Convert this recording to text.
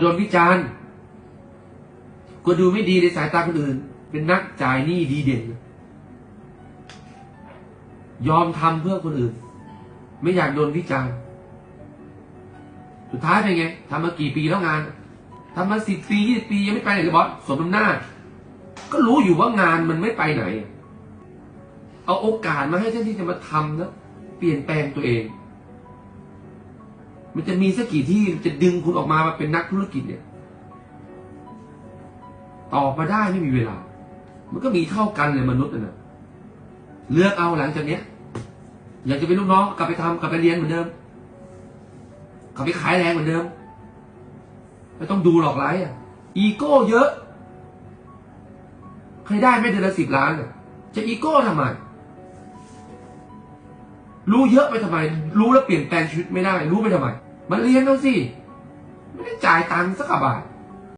โดนวิจารณ์ก็ดูไม่ดีในสายตาคนอื่น เป็นนักจ่ายหนี้ดีเด่น ยอมทำเพื่อคนอื่น ไม่อยากโดนวิจารณ์ สุดท้ายเป็นไงทำมากี่ปีแล้วงานทำมาสิบปียี่สิบปียังไม่ไปไหนเลยบอสสมน้ำหน้า ก็รู้อยู่ว่างานมันไม่ไปไหน เอาโอกาสมาให้ท่านที่จะมาทำนะเปลี่ยนแปลงตัวเอง มันจะมีสักกี่ที่จะดึงคุณออกมามาเป็นนักธุรกิจเนี่ยตอบมาได้ไม่มีเวลา มันก็มีเท่ากันเลยมนุษย์น่ะเลือกเอาหลังจากเนี้ย อยากจะเป็นลูกน้องกลับไปทำกลับไปเรียนเหมือนเดิมกลับไปขายแรงเหมือนเดิมไม่ต้องดูหลอกไร้อะ อีโก้เยอะ ใครได้ไม่เดือนละสิบล้านอะจะอีโก้ทำไม รู้เยอะไปทำไม รู้แล้วเปลี่ยนแปลงชีวิตไม่ได้ รู้ไปทำไม มันเรียนเอาสิ ไม่ได้จ่ายตังค์สักบาท